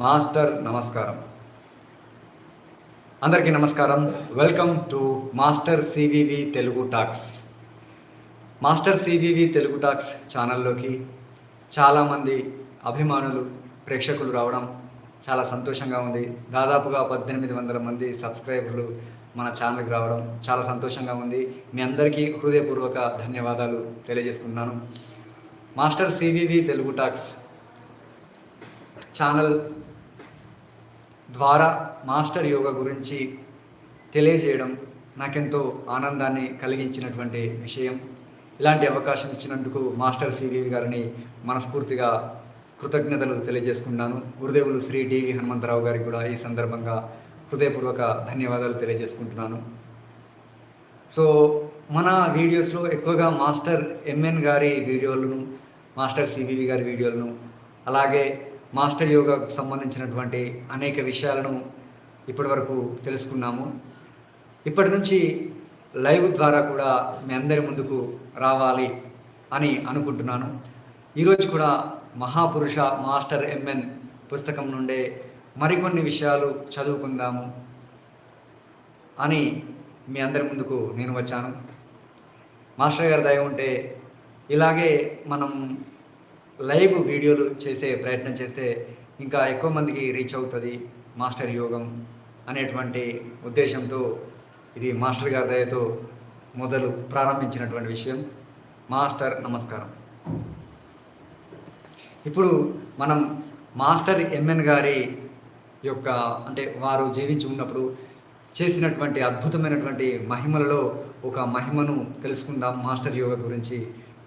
Master నమస్కారం. అందరికీ నమస్కారం. Welcome to master CVV Telugu talks. Master CVV Telugu talks ఛానల్లోకి చాలామంది అభిమానులు ప్రేక్షకులు రావడం చాలా సంతోషంగా ఉంది. దాదాపుగా పద్దెనిమిది వందల మంది సబ్స్క్రైబర్లు మన ఛానల్కి రావడం చాలా సంతోషంగా ఉంది. మీ అందరికీ హృదయపూర్వక ధన్యవాదాలు తెలియజేసుకుంటున్నాను. Master CVV Telugu talks channel ద్వారా మాస్టర్ యోగా గురించి తెలియజేయడం నాకెంతో ఆనందాన్ని కలిగించినటువంటి విషయం. ఇలాంటి అవకాశం ఇచ్చినందుకు మాస్టర్ సివి గారిని మనస్ఫూర్తిగా కృతజ్ఞతలు తెలియజేసుకున్నాను గురుదేవులు శ్రీ డివి హనుమంతరావు గారికి కూడా ఈ సందర్భంగా హృదయపూర్వక ధన్యవాదాలు తెలియజేసుకుంటున్నాను. సో మన వీడియోస్లో ఎక్కువగా మాస్టర్ ఎంఎన్ గారి వీడియోలను మాస్టర్ సివివి గారి వీడియోలను అలాగే మాస్టర్ యోగాకు సంబంధించినటువంటి అనేక విషయాలను ఇప్పటివరకు తెలుసుకున్నాము. ఇప్పటి నుంచి లైవ్ ద్వారా కూడా మీ అందరి ముందుకు రావాలి అని అనుకుంటున్నాను. ఈరోజు కూడా మహాపురుష మాస్టర్ ఎంఎన్ పుస్తకం నుండే మరికొన్ని విషయాలు చదువుకుందాము అని మీ అందరి ముందుకు నేను వచ్చాను. మాస్టర్ గారి దయ ఉంటే ఇలాగే మనం లైవ్ వీడియోలు చేసే ప్రయత్నం చేస్తే ఇంకా ఎక్కువ మందికి రీచ్ అవుతుంది మాస్టర్ యోగం అనేటువంటి ఉద్దేశంతో ఇది మాస్టర్ గారి దయతో మొదలు ప్రారంభించినటువంటి విషయం. మాస్టర్ నమస్కారం. ఇప్పుడు మనం మాస్టర్ ఎంఎన్ గారి యొక్క అంటే వారు జీవించి ఉన్నప్పుడు చేసినటువంటి అద్భుతమైనటువంటి మహిమలలో ఒక మహిమను తెలుసుకుందాం. మాస్టర్ యోగ గురించి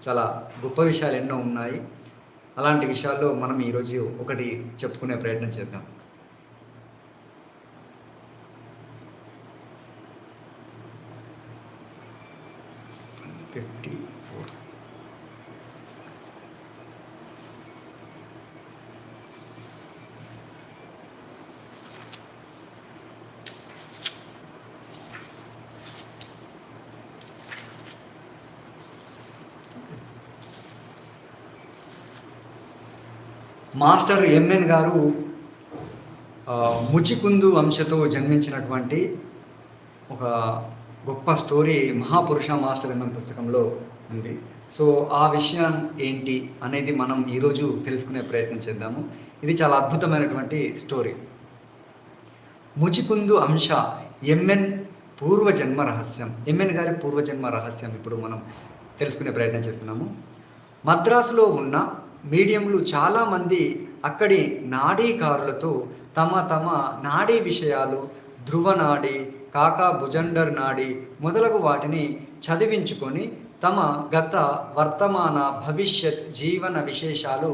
చాలా గొప్ప విషయాలు ఎన్నో ఉన్నాయి. అలాంటి విషయాల్లో మనం ఈరోజు ఒకటి చెప్పుకునే ప్రయత్నం చేద్దాం. ఫిఫ్టీ మాస్టర్ ఎంఎన్ గారు ముచికుందు వంశతో జన్మించినటువంటి ఒక గొప్ప స్టోరీ మహాపురుష మాస్టర్ ఎంఎన్ పుస్తకంలో ఉంది. సో ఆ విషయం ఏంటి అనేది మనం ఈరోజు తెలుసుకునే ప్రయత్నం చేద్దాము. ఇది చాలా అద్భుతమైనటువంటి స్టోరీ. ముచికుందు అంశ ఎంఎన్ పూర్వజన్మ రహస్యం. ఎంఎన్ గారి పూర్వజన్మ రహస్యం ఇప్పుడు మనం తెలుసుకునే ప్రయత్నం చేస్తున్నాము. మద్రాసులో ఉన్న మీడియంలు చాలామంది అక్కడి నాడీకారులతో తమ తమ నాడీ విషయాలు ధ్రువ నాడి కాకా భుజండర్ నాడి మొదలగు వాటిని చదివించుకొని తమ గత వర్తమాన భవిష్యత్ జీవన విశేషాలు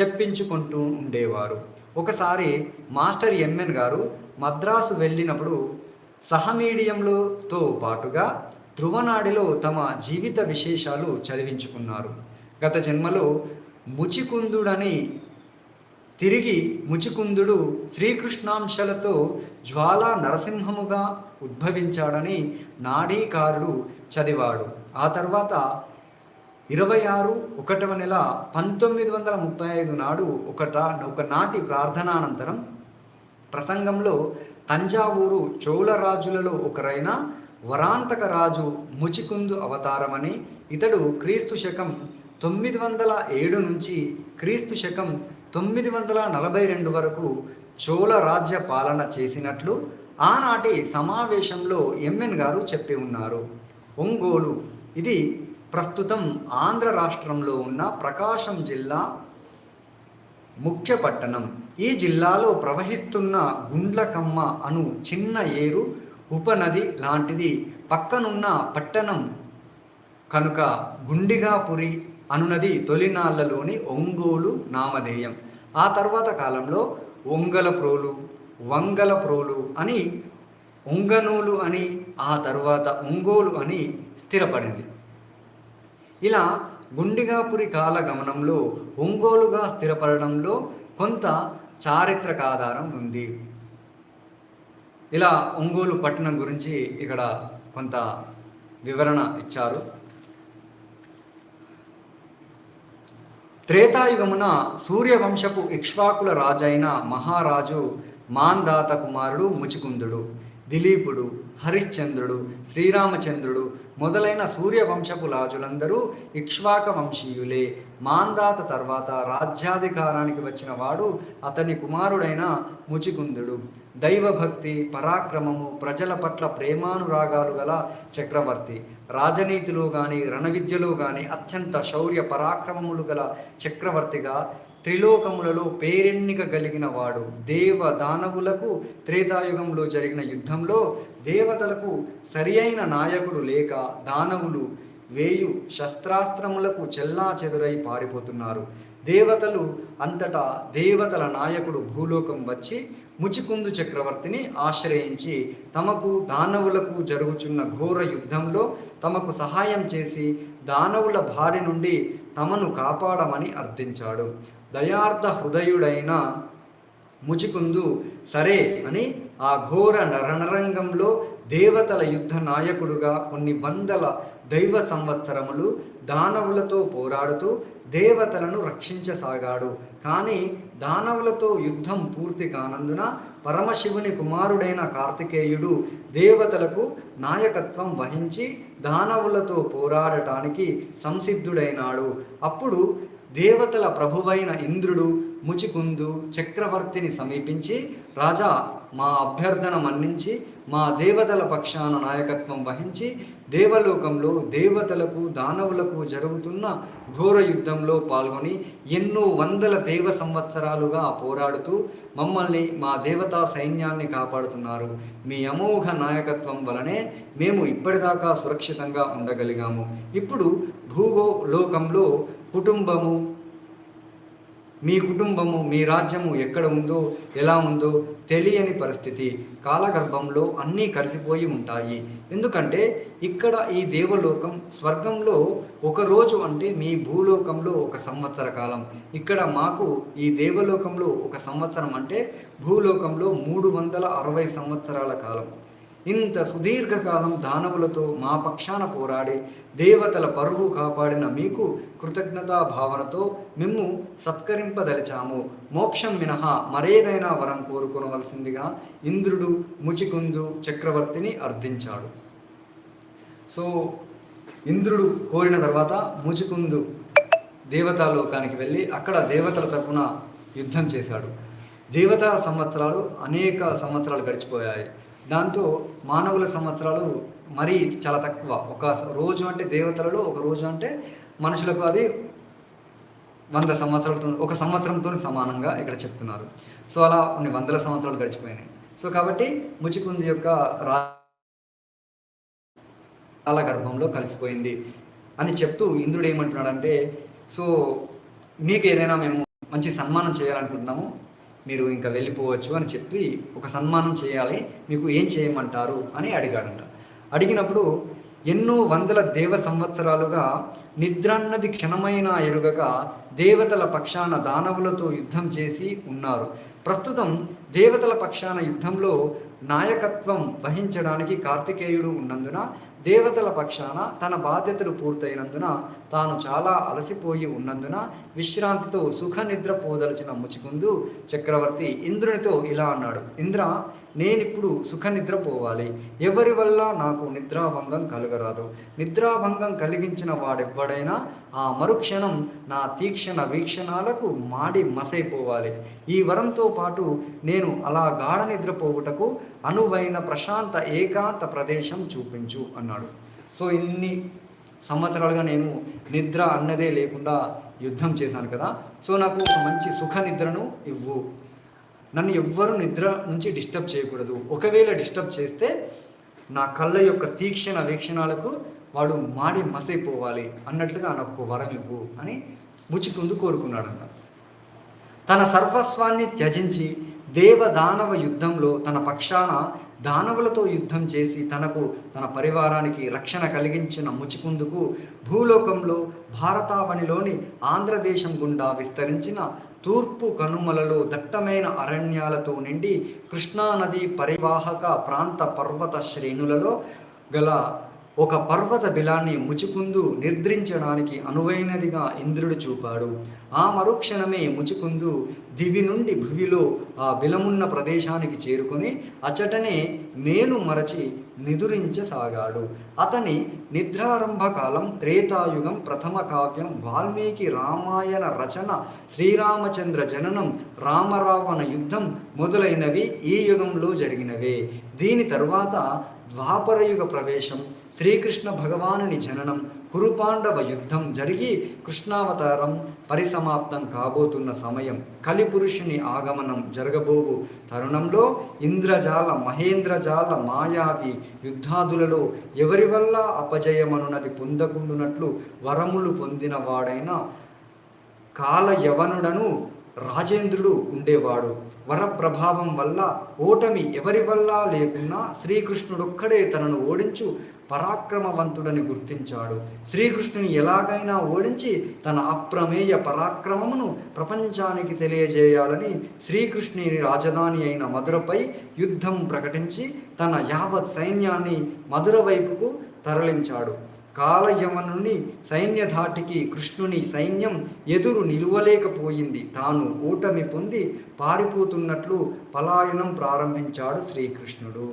చెప్పించుకుంటూ ఉండేవారు. ఒకసారి మాస్టర్ ఎంఎన్ గారు మద్రాసు వెళ్ళినప్పుడు సహమీడియంలతో పాటుగా ధ్రువనాడిలో తమ జీవిత విశేషాలు చదివించుకున్నారు. గత జన్మలో ముచికుందుడని తిరిగి ముచికుందుడు శ్రీకృష్ణాంశలతో జ్వాలా నరసింహముగా ఉద్భవించాడని నాడీకారుడు చదివాడు. ఆ తర్వాత ఇరవై ఆరు ఒకటవ నెల పంతొమ్మిది వందల ముప్పై ఐదు నాడు ఒకట ఒకనాటి ప్రార్థనానంతరం ప్రసంగంలో తంజావూరు చోళరాజులలో ఒకరైన వరాంతక రాజు ముచికుందు అవతారమని ఇతడు క్రీస్తు శకం తొమ్మిది వందల ఏడు నుంచి క్రీస్తు శకం తొమ్మిది వందల నలభై రెండు వరకు చోళ రాజ్య పాలన చేసినట్లు ఆనాటి సమావేశంలో ఎంఎన్ గారు చెప్పి ఉన్నారు. ఒంగోలు ఇది ప్రస్తుతం ఆంధ్ర రాష్ట్రంలో ఉన్న ప్రకాశం జిల్లా ముఖ్య పట్టణం ఈ జిల్లాలో ప్రవహిస్తున్న గుండ్లకమ్మ అను చిన్న ఏరు ఉపనది లాంటిది. పక్కనున్న పట్టణం కనుక గుండిగాపురి అనునది తొలినాళ్ళలోని ఒంగోలు నామధేయం. ఆ తర్వాత కాలంలో ఒంగలప్రోలు వంగలప్రోలు అని ఒంగనూలు అని ఆ తర్వాత ఒంగోలు అని స్థిరపడింది. ఇలా గుండిగాపురి కాల గమనంలో ఒంగోలుగా స్థిరపడడంలో కొంత చారిత్రక ఆధారం ఉంది. ఇలా ఒంగోలు పట్టణం గురించి ఇక్కడ కొంత వివరణ ఇచ్చారు. త్రేతాయుగమున సూర్యవంశపు ఇక్ష్వాకుల రాజైన మహారాజు మాందాత కుమారుడు ముచికుందుడు. దిలీపుడు హరిశ్చంద్రుడు శ్రీరామచంద్రుడు మొదలైన సూర్యవంశపు రాజులందరూ ఇక్ష్వాక వంశీయులే మాందాత తర్వాత రాజ్యాధికారానికి వచ్చిన వాడు అతని కుమారుడైన ముచికుందుడు. దైవభక్తి పరాక్రమము ప్రజల పట్ల ప్రేమానురాగాలు గల చక్రవర్తి. రాజనీతిలో కానీ రణవిద్యలో కానీ అత్యంత శౌర్య పరాక్రమములు గల చక్రవర్తిగా త్రిలోకములలో పేరెన్నిక కలిగిన వాడు దేవ దానవులకు త్రేతాయుగంలో జరిగిన యుద్ధంలో దేవతలకు సరి అయిన నాయకుడు లేక దానవులు వేయు శస్త్రాస్త్రములకు చెల్లా చెదురై పారిపోతున్నారు. దేవతలు అంతటా దేవతల నాయకుడు భూలోకం వచ్చి ముచికుందు చక్రవర్తిని ఆశ్రయించి తమకు దానవులకు జరుగుచున్న ఘోర యుద్ధంలో తమకు సహాయం చేసి దానవుల భారి నుండి తమను కాపాడమని అర్థించాడు. దయార్థ హృదయుడైన ముచికుందు సరే అని ఆ ఘోర నరణరంగంలో దేవతల యుద్ధ నాయకుడుగా కొన్ని వందల దైవ సంవత్సరములు దానవులతో పోరాడుతూ దేవతలను రక్షించసాగాడు. కానీ దానవులతో యుద్ధం పూర్తి కానందున పరమశివుని కుమారుడైన కార్తికేయుడు దేవతలకు నాయకత్వం వహించి దానవులతో పోరాడటానికి సంసిద్ధుడైనాడు. అప్పుడు దేవతల ప్రభువైన ఇంద్రుడు ముచికుందు చక్రవర్తిని సమీపించి రాజా మా అభ్యర్థన మన్నించి మా దేవతల పక్షాన నాయకత్వం వహించి దేవలోకంలో దేవతలకు దానవులకు జరుగుతున్న ఘోర యుద్ధంలో పాల్గొని ఎన్నో వందల దేవ సంవత్సరాలుగా పోరాడుతూ మమ్మల్ని మా దేవతా సైన్యాన్ని కాపాడుతున్నారు. మీ అమోఘ నాయకత్వం వలనే మేము ఇప్పటిదాకా సురక్షితంగా ఉండగలిగాము. ఇప్పుడు భూగో లోకంలో కుటుంబము మీ కుటుంబము మీ రాజ్యము ఎక్కడ ఉందో ఎలా ఉందో తెలియని పరిస్థితి. కాలగర్భంలో అన్నీ కలిసిపోయి ఉంటాయి. ఎందుకంటే ఇక్కడ ఈ దేవలోకం స్వర్గంలో ఒక రోజు అంటే మీ భూలోకంలో ఒక సంవత్సర కాలం. ఇక్కడ మాకు ఈ దేవలోకంలో ఒక సంవత్సరం అంటే భూలోకంలో మూడు వందల అరవై సంవత్సరాల కాలం. ఇంత సుదీర్ఘకాలం దానవులతో మా పక్షాన పోరాడి దేవతల పరువు కాపాడిన మీకు కృతజ్ఞతా భావనతో మేము సత్కరింపదలిచాము. మోక్షం మినహా మరేదైనా వరం కోరుకొనవలసిందిగా ఇంద్రుడు ముచికుందు చక్రవర్తిని అర్థించాడు సో ఇంద్రుడు కోరిన తర్వాత ముచికుందు దేవతాలోకానికి వెళ్ళి అక్కడ దేవతల తరపున యుద్ధం చేశాడు. దేవతా సంవత్సరాలు అనేక సంవత్సరాలు గడిచిపోయాయి. దాంతో మానవుల సంవత్సరాలు మరీ చాలా తక్కువ. ఒక రోజు అంటే దేవతలలో ఒక రోజు అంటే మనుషులకు అది వంద సంవత్సరాలతో ఒక సంవత్సరంతో సమానంగా ఇక్కడ చెప్తున్నారు. సో అలా కొన్ని వందల సంవత్సరాలు గడిచిపోయినాయి. సో కాబట్టి ముచికుంది యొక్క రా గర్భంలో కలిసిపోయింది అని చెప్తూ ఇంద్రుడు ఏమంటున్నాడంటే సో మీకు ఏదైనా మేము మంచి సన్మానం చేయాలనుకుంటున్నాము మీరు ఇంకా వెళ్ళిపోవచ్చు అని చెప్పి ఒక సన్మానం చేయాలి మీకు ఏం చేయమంటారు అని అడిగాడంట. అడిగినప్పుడు ఎన్నో వందల దేవ సంవత్సరాలుగా నిద్రన్నది క్షణమైన ఎరుగక దేవతల పక్షాన దానవులతో యుద్ధం చేసి ఉన్నారు. ప్రస్తుతం దేవతల పక్షాన యుద్ధంలో నాయకత్వం వహించడానికి కార్తికేయుడు ఉన్నందున దేవతల పక్షాన తన బాధ్యతలు పూర్తయినందున తాను చాలా అలసిపోయి ఉన్నందున విశ్రాంతితో సుఖ నిద్ర పోదలచిన ముచుకుందు చక్రవర్తి ఇంద్రునితో ఇలా అన్నాడు ఇంద్ర నేనిప్పుడు సుఖ నిద్ర పోవాలి. ఎవరి వల్ల నాకు నిద్రాభంగం కలగరాదు? నిద్రాభంగం కలిగించిన వాడెవ్వడైనా ఆ మరుక్షణం నా తీక్షణ వీక్షణాలకు మాడి మసైపోవాలి. ఈ వరంతో పాటు నేను అలా గాఢ నిద్రపోవుటకు అనువైన ప్రశాంత ఏకాంత ప్రదేశం చూపించు అన్నాడు. సో ఇన్ని సంవత్సరాలుగా నేను నిద్ర అన్నదే లేకుండా యుద్ధం చేశాను కదా. సో నాకు ఒక మంచి సుఖ నిద్రను ఇవ్వు. నన్ను ఎవ్వరూ నిద్ర నుంచి డిస్టర్బ్ చేయకూడదు. ఒకవేళ డిస్టర్బ్ చేస్తే నా కళ్ళ యొక్క తీక్షణ వీక్షణాలకు వాడు మాడి మసైపోవాలి అన్నట్లుగా నాకు ఒక వరం ఇవ్వు అని ముచికుందు కోరుకున్నాడంట. తన సర్వస్వాన్ని త్యజించి దేవదానవ యుద్ధంలో తన పక్షాన దానవులతో యుద్ధం చేసి తనకు తన పరివారానికి రక్షణ కలిగించిన ముచికుందుకు భూలోకంలో భారతావనిలోని ఆంధ్రదేశం గుండా విస్తరించిన తూర్పు కనుమలలో దట్టమైన అరణ్యాలతో నిండి కృష్ణానది పరివాహక ప్రాంత పర్వత శ్రేణులలో గల ఒక పర్వత బిలాన్ని ముచుకుందు నిద్రించడానికి అనువైనదిగా ఇంద్రుడు చూపాడు. ఆ మరుక్షణమే ముచుకుందు దివి నుండి భువిలో ఆ బిలమున్న ప్రదేశానికి చేరుకొని అచటనే మేను మరచి నిదురించసాగాడు. అతని నిద్రారంభ కాలం త్రేతాయుగం ప్రథమ కావ్యం వాల్మీకి రామాయణ రచన శ్రీరామచంద్ర జననం రామరావణ యుద్ధం మొదలైనవి ఈ యుగంలో జరిగినవే. దీని తరువాత ద్వాపరయుగ ప్రవేశం శ్రీకృష్ణ భగవానుని జననం కురుపాండవ యుద్ధం జరిగి కృష్ణావతారం పరిసమాప్తం కాబోతున్న సమయం. కలిపురుషుని ఆగమనం జరగబోవు తరుణంలో ఇంద్రజాల మహేంద్రజాల మాయావి యుద్ధాదులలో ఎవరి వల్ల అపజయమనున్నది పొందకుండునట్లు వరములు పొందిన వాడైన కాలయవనుడను రాజేంద్రుడు ఉండేవాడు. వరప్రభావం వల్ల ఓటమి ఎవరి వల్ల లేకున్నా శ్రీకృష్ణుడొక్కడే తనను ఓడించు పరాక్రమవంతుడని గుర్తించాడు. శ్రీకృష్ణుని ఎలాగైనా ఓడించి తన అప్రమేయ పరాక్రమమును ప్రపంచానికి తెలియజేయాలని శ్రీకృష్ణుని రాజధాని అయిన మధురపై యుద్ధం ప్రకటించి తన యావత్ సైన్యాన్ని మధుర వైపుకు తరలించాడు. కాలయవనుని సైన్యధాటికి కృష్ణుని సైన్యం ఎదురు నిలువలేకపోయింది. తాను ఓటమి పొంది పారిపోతున్నట్లు పలాయనం ప్రారంభించాడు శ్రీకృష్ణుడు.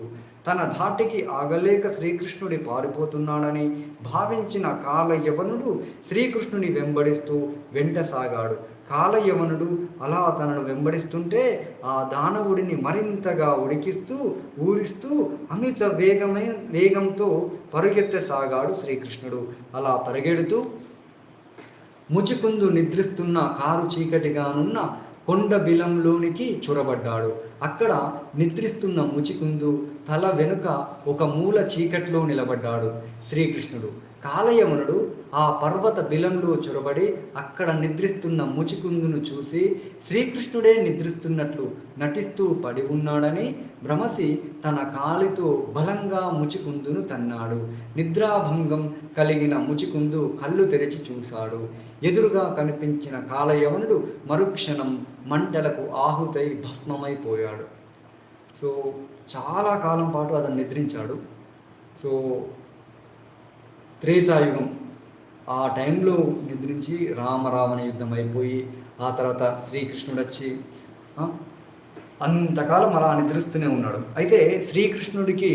తన ధాటికి ఆగలేక శ్రీకృష్ణుడి పారిపోతున్నాడని భావించిన కాలయవనుడు శ్రీకృష్ణుని వెంబడిస్తూ వెంటసాగాడు. కాలయవనుడు అలా తనను వెంబడిస్తుంటే ఆ దానవుడిని మరింతగా ఉడికిస్తూ ఊరిస్తూ అమిత వేగమైన వేగంతో పరుగెత్తసాగాడు శ్రీకృష్ణుడు. అలా పరిగెడుతూ ముచికుందు నిద్రిస్తున్న కారు చీకటిగానున్న కొండ బిలంలోనికి చొరబడ్డాడు. అక్కడ నిద్రిస్తున్న ముచికుందు తల వెనుక ఒక మూల చీకట్లో నిలబడ్డాడు శ్రీకృష్ణుడు. కాలయవనుడు ఆ పర్వత బిలంలో చొరబడి అక్కడ నిద్రిస్తున్న ముచికుందును చూసి శ్రీకృష్ణుడే నిద్రిస్తున్నట్లు నటిస్తూ పడి ఉన్నాడని భ్రమసి తన కాలితో బలంగా ముచికుందును తన్నాడు. నిద్రాభంగం కలిగిన ముచికుందు కళ్ళు తెరిచి చూశాడు. ఎదురుగా కనిపించిన కాలయవనుడు మరుక్షణం మంటలకు ఆహుతై భస్మమైపోయాడు. సో చాలా కాలం పాటు అతను నిద్రించాడు. సో త్రేతాయుగం ఆ టైంలో నిద్రించి రామరావణ యుద్ధం అయిపోయి ఆ తర్వాత శ్రీకృష్ణుడు వచ్చి అంతకాలం అలా నిద్రిస్తూనే ఉన్నాడు. అయితే శ్రీకృష్ణుడికి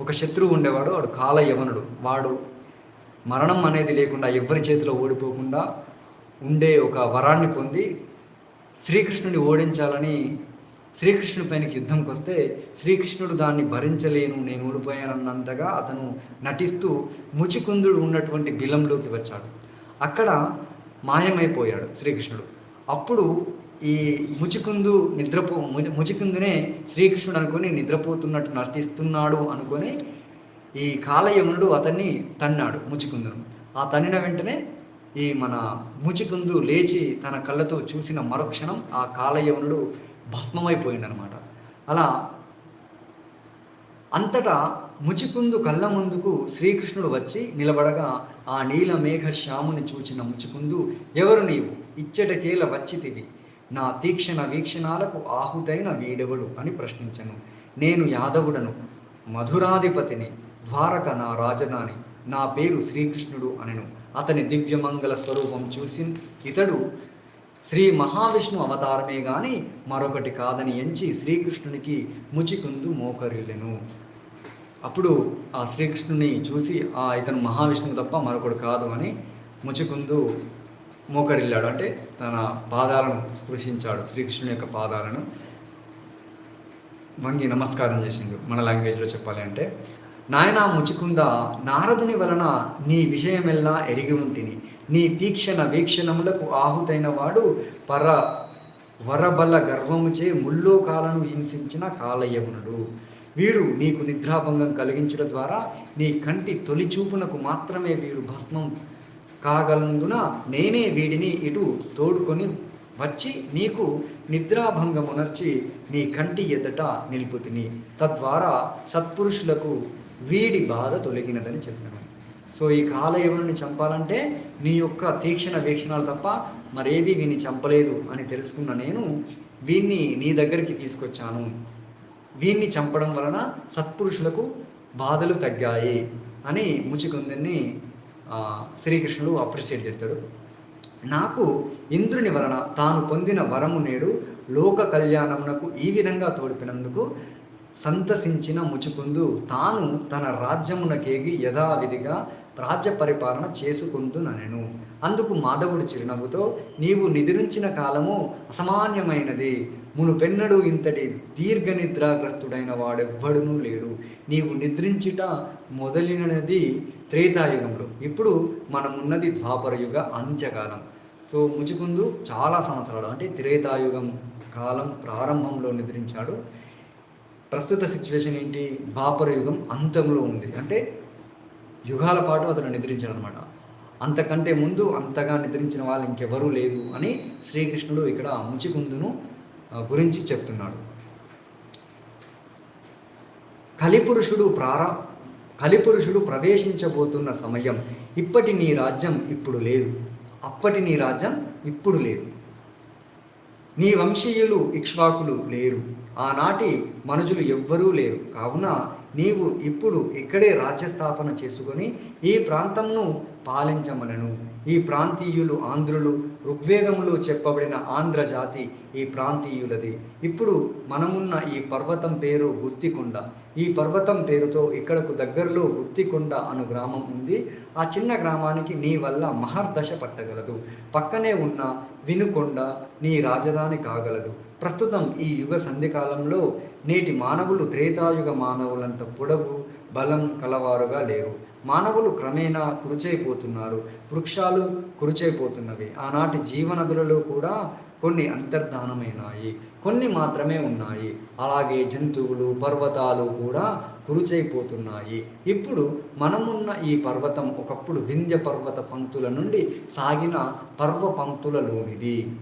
ఒక శత్రువు ఉండేవాడు వాడు కాలయవనుడు. వాడు మరణం అనేది లేకుండా ఎవరి చేతిలో ఓడిపోకుండా ఉండే ఒక వరాన్ని పొంది శ్రీకృష్ణుడిని ఓడించాలని శ్రీకృష్ణుడి పైనకి యుద్ధంకి వస్తే శ్రీకృష్ణుడు దాన్ని భరించలేను నేను ఓడిపోయానన్నంతగా అతను నటిస్తూ ముచికుందుడు ఉన్నటువంటి బిలంలోకి వచ్చాడు. అక్కడ మాయమైపోయాడు శ్రీకృష్ణుడు. అప్పుడు ఈ ముచికుందు నిద్రపో ము- ముచికుందునే శ్రీకృష్ణుడు అనుకొని నిద్రపోతున్నట్టు నటిస్తున్నాడు అనుకొని ఈ కాలయమునుడు అతన్ని తన్నాడు ముచికుందును. ఆ తన్నిన వెంటనే ఈ మన ముచికుందు లేచి తన కళ్ళతో చూసిన మరుక్షణం ఆ కాలయవనుడు భస్మమైపోయిందనమాట. అలా అంతటా ముచికుందు కళ్ళ ముందుకు శ్రీకృష్ణుడు వచ్చి నిలబడగా ఆ నీల మేఘ శ్యాముని చూచిన ముచికుందు ఎవరు నీవు? ఇచ్చటకేల వచ్చితివి. నా తీక్షణ వీక్షణాలకు ఆహుతైన వీడెవడు? అని ప్రశ్నించను. నేను యాదవుడను మధురాధిపతిని ద్వారక నా రాజధాని నా పేరు శ్రీకృష్ణుడు అనెను. అతని దివ్యమంగళ స్వరూపం చూసి ఇతడు శ్రీ మహావిష్ణు అవతారమే గాని మరొకటి కాదని ఎంచి శ్రీకృష్ణునికి ముచికుందు మోకరిల్లెను. అప్పుడు ఆ శ్రీకృష్ణుని చూసి ఆ ఇతను మహావిష్ణువు తప్ప మరొకడు కాదు అని ముచికుందు మోకరిల్లాడు. అంటే తన పాదాలను స్పృశించాడు శ్రీకృష్ణుని యొక్క పాదాలను. వంగి నమస్కారం చేసిండు. మన లాంగ్వేజ్లో చెప్పాలి అంటే నాయన ముచికుంద నారదుని వలన నీ విషయమెల్లా ఎరిగి ఉంటిని. నీ తీక్షణ వీక్షణములకు ఆహుతైన వాడు పర వరబల గర్వముచే ముల్లోకాలను హింసించిన కాలయ్యమునుడు వీడు నీకు నిద్రాభంగం కలిగించడం ద్వారా నీ కంటి తొలి చూపునకు మాత్రమే వీడు భస్మం కాగలందున నేనే వీడిని ఇటు తోడుకొని వచ్చి నీకు నిద్రాభంగమునర్చి నీ కంటి ఎదుట నిలుపుతిని. తద్వారా సత్పురుషులకు వీడి బాధ తొలగినదని చెప్పాను సో ఈ కాలయవనుని చంపాలంటే నీ యొక్క తీక్షణ వీక్షణాలు తప్ప మరేది వీని చంపలేదు అని తెలుసుకున్న నేను వీన్ని నీ దగ్గరికి తీసుకొచ్చాను. వీన్ని చంపడం వలన సత్పురుషులకు బాధలు తగ్గాయి అని ముచికుందుని శ్రీకృష్ణుడు అప్రిషియేట్ చేస్తాడు. నాకు ఇంద్రుని వలన తాను పొందిన వరము నేడు లోక కళ్యాణమునకు ఈ విధంగా తోడిపినందుకు సంతసించిన ముచుకుందు. తాను తన రాజ్యమునకేగి యథావిధిగా రాజ్య పరిపాలన చేసుకుందునెను అందుకు మాధవుడు చిరునవ్వుతో నీవు నిద్రించిన కాలము అసామాన్యమైనది. మునుపెన్నడు ఇంతటి దీర్ఘ నిద్రాగ్రస్తుడైన వాడెవ్వడునూ లేడు. నీవు నిద్రించుట మొదలినది త్రేతాయుగంలో ఇప్పుడు మనమున్నది ద్వాపరయుగ అంత్యకాలం. సో ముచుకుందు చాలా సంవత్సరాలు. అంటే త్రేతాయుగం కాలం ప్రారంభంలో నిద్రించాడు. ప్రస్తుత సిచ్యువేషన్ ఏంటి? ద్వాపర యుగం అంతంలో ఉంది. అంటే యుగాల పాటు అతను నిద్రించాడు అనమాట అంతకంటే ముందు అంతగా నిద్రించిన వాళ్ళు ఇంకెవరూ లేదు అని శ్రీకృష్ణుడు ఇక్కడ ముచికుందును గురించి చెప్తున్నాడు. కలిపురుషుడు ప్రారా కలిపురుషుడు ప్రవేశించబోతున్న సమయం ఇప్పటి నీ రాజ్యం ఇప్పుడు లేదు. అప్పటి నీ రాజ్యం ఇప్పుడు లేదు. నీ వంశీయులు ఇక్ష్వాకులు లేరు. ఆనాటి మనుజులు ఎవ్వరూ లేరు. కావున నీవు ఇప్పుడు ఇక్కడే రాజ్యస్థాపన చేసుకొని ఈ ప్రాంతంను పాలించమనను. ఈ ప్రాంతీయులు ఆంధ్రులు ఋగ్వేదములో చెప్పబడిన ఆంధ్ర జాతి ఈ ప్రాంతీయులది. ఇప్పుడు మనమున్న ఈ పర్వతం పేరు గుత్తికొండ. ఈ పర్వతం పేరుతో ఇక్కడకు దగ్గరలో గుత్తికొండ అను గ్రామం ఉంది. ఆ చిన్న గ్రామానికి నీ వల్ల మహర్దశ పట్టగలదు. పక్కనే ఉన్న వినుకొండ నీ రాజధాని కాగలదు. ప్రస్తుతం ఈ యుగ సంధికాలంలో నేటి మానవులు త్రేతాయుగ మానవులంత పొడవు బలం కలవారుగా లేరు. మానవులు క్రమేణా కురుచైపోతున్నారు. వృక్షాలు కురుచైపోతున్నవి. ఆనాటి జీవనదులలో కూడా కొన్ని అంతర్ధానమైనాయి. కొన్ని మాత్రమే ఉన్నాయి. అలాగే జంతువులు పర్వతాలు కూడా కురుచైపోతున్నాయి. ఇప్పుడు మనమున్న ఈ పర్వతం ఒకప్పుడు వింధ్య పర్వత పంక్తుల నుండి సాగిన పర్వ పంక్తులలోనిది.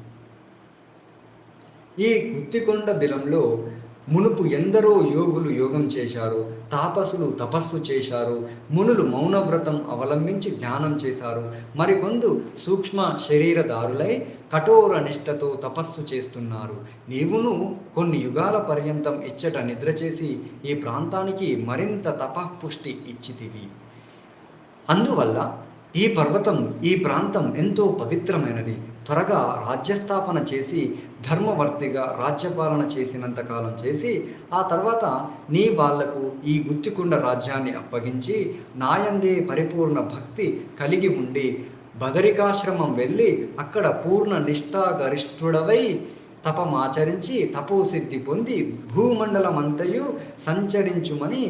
ఈ గుత్తికొండ బిలంలో మునుపు ఎందరో యోగులు యోగం చేశారు తాపసులు తపస్సు చేశారు మునులు మౌనవ్రతం అవలంబించి ధ్యానం చేశారు. మరికొందు సూక్ష్మ శరీరదారులై కఠోర నిష్ఠతో తపస్సు చేస్తున్నారు. నీవును కొన్ని యుగాల పర్యంతం ఇచ్చట నిద్ర చేసి ఈ ప్రాంతానికి మరింత తపఃపుష్టి ఇచ్చితివి. అందువల్ల ఈ పర్వతం ఈ ప్రాంతం ఎంతో పవిత్రమైనది. త్వరగా రాజ్యస్థాపన చేసి ధర్మవర్తిగా రాజ్యపాలన చేసినంత కాలం చేసి ఆ తర్వాత నీ వాళ్ళకు ఈ గుత్తికొండ రాజ్యాన్ని అప్పగించి నాయందే పరిపూర్ణ భక్తి కలిగి ఉండి బదరికాశ్రమం వెళ్ళి అక్కడ పూర్ణ నిష్ఠాగరిష్ఠుడవై తపమాచరించి తపోసిద్ధి పొంది భూమండలమంతయు సంచరించుమని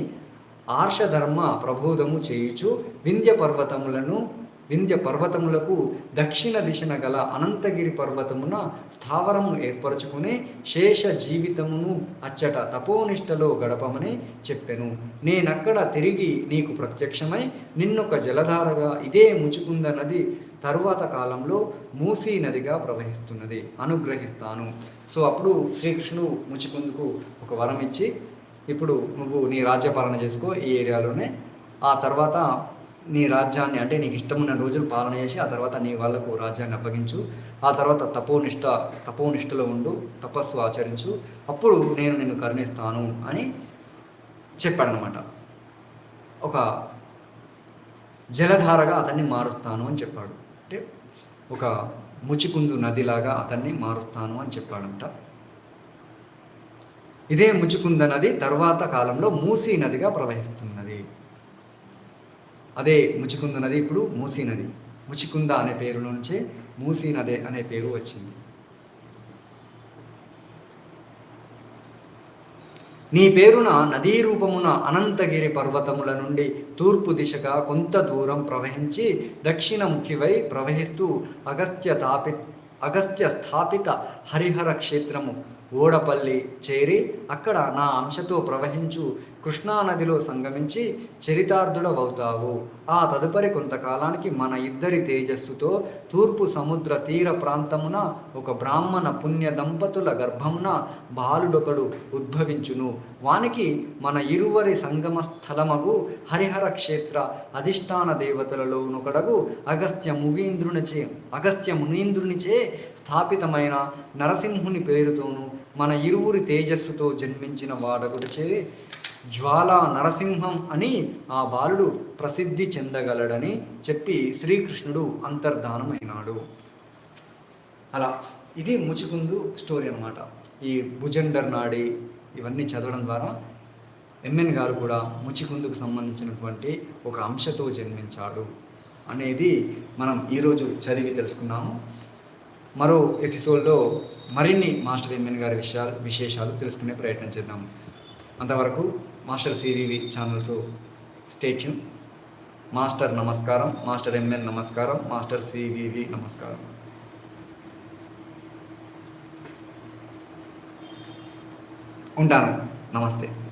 ఆర్షధర్మ ప్రబోధము చేయుచు వింధ్య పర్వతములను వింధ్య పర్వతములకు దక్షిణ దిశన గల అనంతగిరి పర్వతమున స్థావరము ఏర్పరచుకుని శేష జీవితమును అచ్చట తపోనిష్టలో గడపమని చెప్పెను. నేనక్కడ తిరిగి నీకు ప్రత్యక్షమై నిన్నొక జలధారగా ఇదే ముచుకుంద నది తరువాత కాలంలో మూసీ నదిగా ప్రవహిస్తున్నది. అనుగ్రహిస్తాను. సో అప్పుడు శ్రీకృష్ణుడు ముచుకుందుకు ఒక వరం ఇచ్చి ఇప్పుడు నువ్వు నీ రాజ్యపాలన చేసుకో ఈ ఏరియాలోనే. ఆ తర్వాత నీ రాజ్యాన్ని అంటే నీకు ఇష్టమున్న రోజులు పాలన చేసి ఆ తర్వాత నీ వాళ్ళకు రాజ్యాన్ని అప్పగించు. ఆ తర్వాత తపోనిష్ట తపోనిష్టలో ఉండు తపస్సు ఆచరించు. అప్పుడు నేను నిన్ను కరుణిస్తాను అని చెప్పాడనమాట ఒక జలధారగా అతన్ని మారుస్తాను అని చెప్పాడు. అంటే ఒక ముచికుందు నదిలాగా అతన్ని మారుస్తాను అని చెప్పాడంట. ఇదే ముచుకుంద నది తర్వాత కాలంలో మూసీ నదిగా ప్రవహిస్తున్నది. అదే ముచికుంద నది ఇప్పుడు మూసీ నది. ముచికుంద అనే పేరు నుంచే మూసీ నది అనే పేరు వచ్చింది. నీ పేరున నదీ రూపమున అనంతగిరి పర్వతముల నుండి తూర్పు దిశగా కొంత దూరం ప్రవహించి దక్షిణముఖివై ప్రవహిస్తూ అగస్త్య తాపి అగస్త్య స్థాపిత హరిహర క్షేత్రము ఓడపల్లి చేరి అక్కడ నా అంశతో ప్రవహించు కృష్ణానదిలో సంగమించి చరితార్థుడవవుతావు. ఆ తదుపరి కొంతకాలానికి మన ఇద్దరి తేజస్సుతో తూర్పు సముద్ర తీర ప్రాంతమున ఒక బ్రాహ్మణ పుణ్య దంపతుల గర్భమున బాలుడొకడు ఉద్భవించును. వానికి మన ఇరువరి సంగమ స్థలమగు హరిహర క్షేత్ర అధిష్టాన దేవతలలోనొకడగు అగస్త్య ముగీంద్రునిచే అగస్త్య మునీంద్రునిచే స్థాపితమైన నరసింహుని పేరుతోనూ మన ఇరువురి తేజస్సుతో జన్మించిన వాడగుడిచే జ్వాలా నరసింహం అని ఆ బాలుడు ప్రసిద్ధి చెందగలడని చెప్పి శ్రీకృష్ణుడు అంతర్ధానమైనాడు. అలా ఇది ముచుకుందు స్టోరీ అనమాట ఈ భుజండర్ నాడి ఇవన్నీ చదవడం ద్వారా ఎంఎన్ గారు కూడా ముచికుందుకు సంబంధించినటువంటి ఒక అంశతో జన్మించాడు అనేది మనం ఈరోజు చదివి తెలుసుకున్నాము. మరో ఎపిసోడ్లో మరిన్ని మాస్టర్ ఎంఎన్ గారి విషయాలు విశేషాలు తెలుసుకునే ప్రయత్నం చేద్దాం. అంతవరకు మాస్టర్ సిరివి ఛానల్తో స్టేట్యూన్ మాస్టర్ నమస్కారం మాస్టర్ ఎంఎన్ నమస్కారం మాస్టర్ సివివి నమస్కారం. ఉంటాను. నమస్తే.